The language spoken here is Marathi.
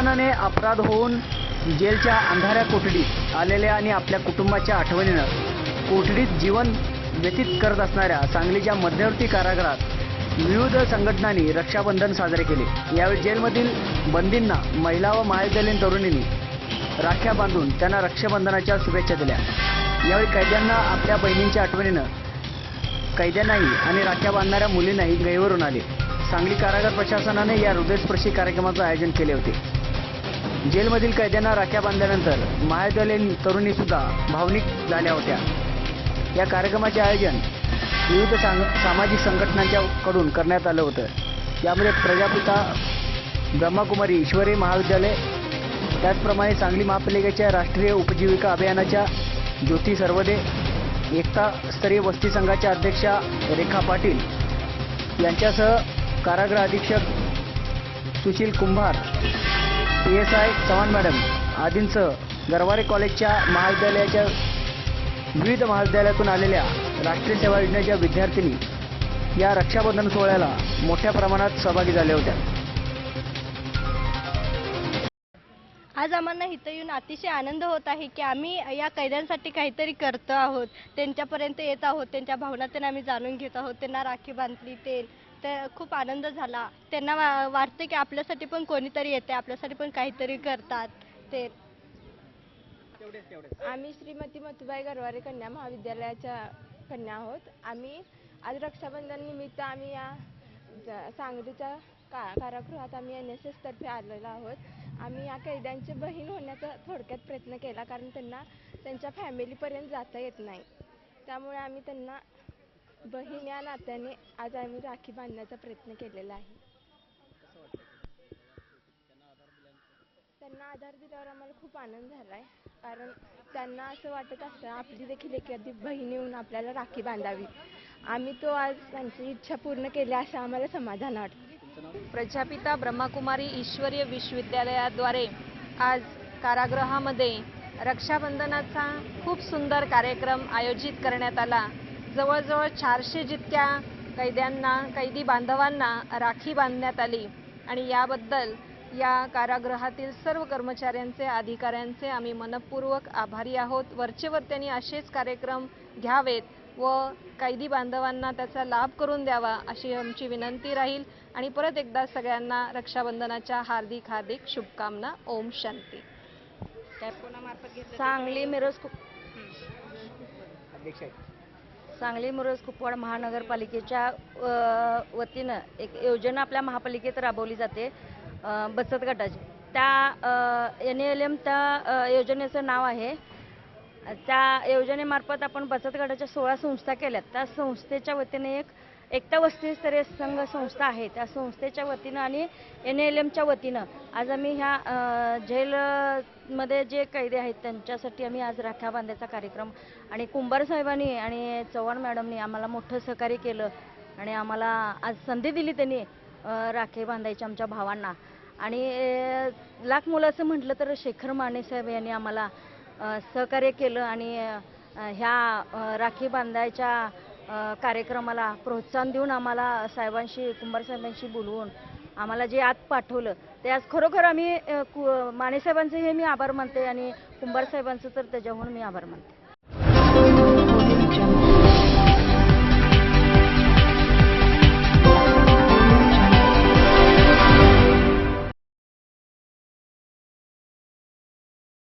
अपराध होऊन जेलच्या अंधाऱ्या कोठडीत आलेल्या आणि आपल्या कुटुंबाच्या आठवणीनं कोठडीत जीवन व्यतीत करत असणाऱ्या सांगलीच्या मध्यवर्ती कारागृहात विविध संघटनांनी रक्षाबंधन साजरे केले. यावेळी जेलमधील बंदींना महिला व महाविद्यालयीन तरुणींनी राख्या बांधून त्यांना रक्षाबंधनाच्या शुभेच्छा दिल्या. यावेळी कैद्यांना आपल्या बहिणींच्या आठवणीनं कैद्यांनाही आणि राख्या बांधणाऱ्या मुलींनाही गैवरून आले. सांगली कारागार प्रशासनाने या हृदयस्पर्शी कार्यक्रमाचं आयोजन केले होते. जेलमधील कैद्यांना राख्या बांधल्यानंतर महाविद्यालयीन तरुणी सुद्धा भावनिक झाल्या होत्या. या कार्यक्रमाचे आयोजन विविध सांग सामाजिक संघटनांच्या कडून करण्यात आलं होतं. यामध्ये प्रजापिता ब्रह्मकुमारी ईश्वरी महाविद्यालय त्याचप्रमाणे सांगली महापालिकेच्या राष्ट्रीय उपजीविका अभियानाच्या ज्योती सर्वदे एकता स्तरीय वस्ती संघाच्या अध्यक्षा रेखा पाटील यांच्यासह कारागृह अधीक्षक Sushil Kumbhar P S I Chavan madam आदींसह गरवारे कॉलेजच्या महाविद्यालयाच्या विविध महाविद्यालयातून आलेल्या राष्ट्रीय सेवा योजनेच्या विद्यार्थिनी या रक्षाबंधन सोहळ्याला मोठ्या प्रमाणात सहभागी झाल्या होत्या. आज आम्हाला इथं येऊन अतिशय आनंद होत आहे की आम्ही या कैद्यांसाठी काहीतरी करतो आहोत. त्यांच्यापर्यंत येत आहोत त्यांच्या भावना त्यांना आम्ही जाणून घेत आहोत. त्यांना राखी बांधली ते तर खूप आनंद झाला. त्यांना वा वाटते की आपल्यासाठी पण कोणीतरी येते आपल्यासाठी पण काहीतरी करतात ते. आम्ही श्रीमती मथुबाई गरवारे कन्या महाविद्यालयाच्या कन्या आहोत. आम्ही आज रक्षाबंधन निमित्त आम्ही या ज- सांगलीच्या का कारागृहात आम्ही एन एस एस तर्फे आलेलो आहोत. आम्ही या कैद्यांची बहीण होण्याचा थोडक्यात प्रयत्न केला कारण त्यांना त्यांच्या फॅमिलीपर्यंत जाता येत नाही. त्यामुळे आम्ही त्यांना बहीण या नात्याने आज आम्ही राखी बांधण्याचा प्रयत्न केलेला आहे. त्यांना आधार दिल्यावर आम्हाला खूप आनंद झाला आहे कारण त्यांना असं वाटत असतं आपली देखील एखादी बहीण येऊन आपल्याला राखी बांधावी. आम्ही तो आज त्यांची इच्छा पूर्ण केली असं आम्हाला समाधान वाटतं. प्रजापिता ब्रह्मकुमारी ईश्वरीय विश्वविद्यालयाद्वारे आज कारागृहामध्ये रक्षाबंधनाचा खूप सुंदर कार्यक्रम आयोजित करण्यात आला. जवळजवळ चारशे जितक्या कैद्यांना कैदी बांधवांना राखी बांधण्यात आली. आणि याबद्दल या कारागृहातील सर्व कर्मचाऱ्यांचे अधिकाऱ्यांचे आम्ही मनपूर्वक आभारी आहोत. वरचेवर त्यांनी असेच कार्यक्रम घ्यावेत व कैदी बांधवांना त्याचा लाभ करून द्यावा अशी आमची विनंती राहील. आणि परत एकदा सगळ्यांना रक्षाबंधनाच्या हार्दिक हार्दिक शुभकामना. ओम शांती. सांगली मिरज कु- सांगली मुरज कुपवाड महानगरपालिकेच्या वतीनं एक योजना आपल्या महापालिकेत राबवली जाते बचत गटाची. त्या एन एल एम त्या योजनेचं नाव आहे. त्या योजनेमार्फत आपण बचत गटाच्या सोळा संस्था केल्यात. त्या संस्थेच्या वतीने एक एकता वस्तीस्तरीय संघ संस्था आहे. त्या संस्थेच्या वतीनं आणि एन एल एमच्या वतीनं आज आम्ही ह्या जेलमध्ये जे कैदी आहेत त्यांच्यासाठी आम्ही आज राख्या बांधायचा कार्यक्रम आणि कुंभार साहेबांनी आणि चव्हाण मॅडमनी आम्हाला मोठं सहकार्य केलं आणि आम्हाला आज संधी दिली त्यांनी राखी बांधायची आमच्या भावांना. आणि लाख लाख मुलाचं म्हटलं तर शेखर माने साहेब यांनी आम्हाला सहकार्य केलं आणि ह्या राखी बांधायच्या कार्यक्रमाला प्रोत्साहन देऊन आम्हाला साहेबांशी कुंभार साहेबांशी बोलवून आम्हाला जे आत पाठवलं ते आज खरोखर आम्ही कु- माने साहेबांचे हे मी आभार मानते आणि कुंभार साहेबांचं तर त्याच्याहून मी आभार मानते.